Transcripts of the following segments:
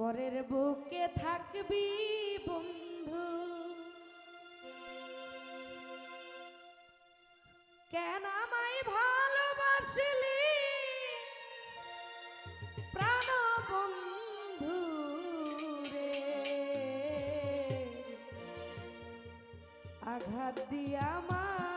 পরের বুকে থাকবি বন্ধু। কেন আমায় ভালোবাসলি? প্রাণ বন্ধু রে। আঘাত দিয়া মারিলি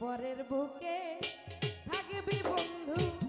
পরের বুকে থাকবি বন্ধু।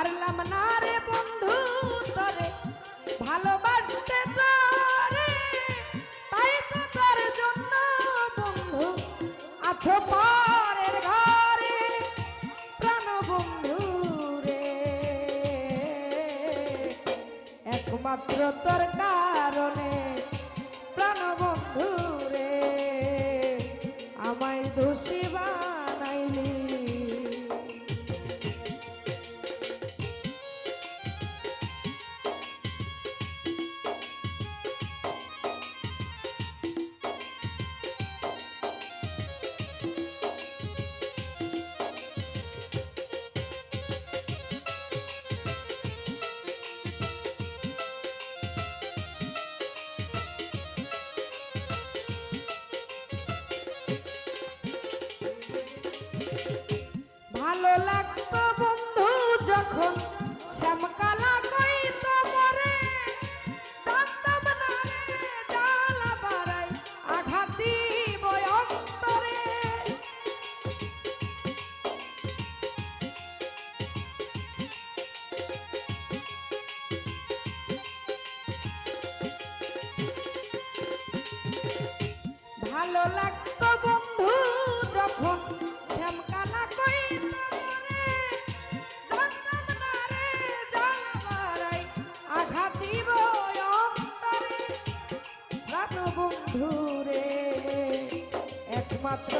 পারলাম না রে বন্ধু তোরে। ভালোবাসতে তোরে, তাই তো তোর জন্য বন্ধু আছো পরের ঘরে প্রাণ বন্ধু রে। একমাত্র তোর কারণে প্রাণ বন্ধু রে। আমায় দোষী মাত্র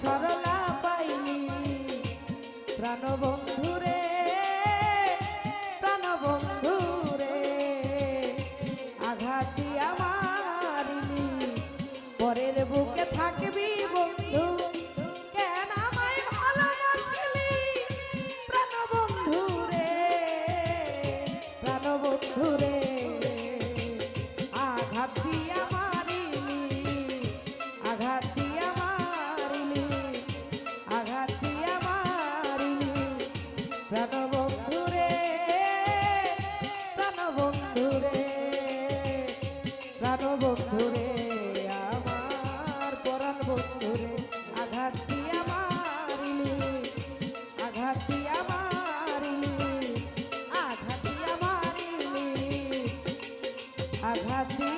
সরলা পাইনি। প্রাণবন্ধু রে প্রাণবন্ধু রে আঘাতি আমারিনি। পরের বুকে থাকবি বন্ধু। আঘাতে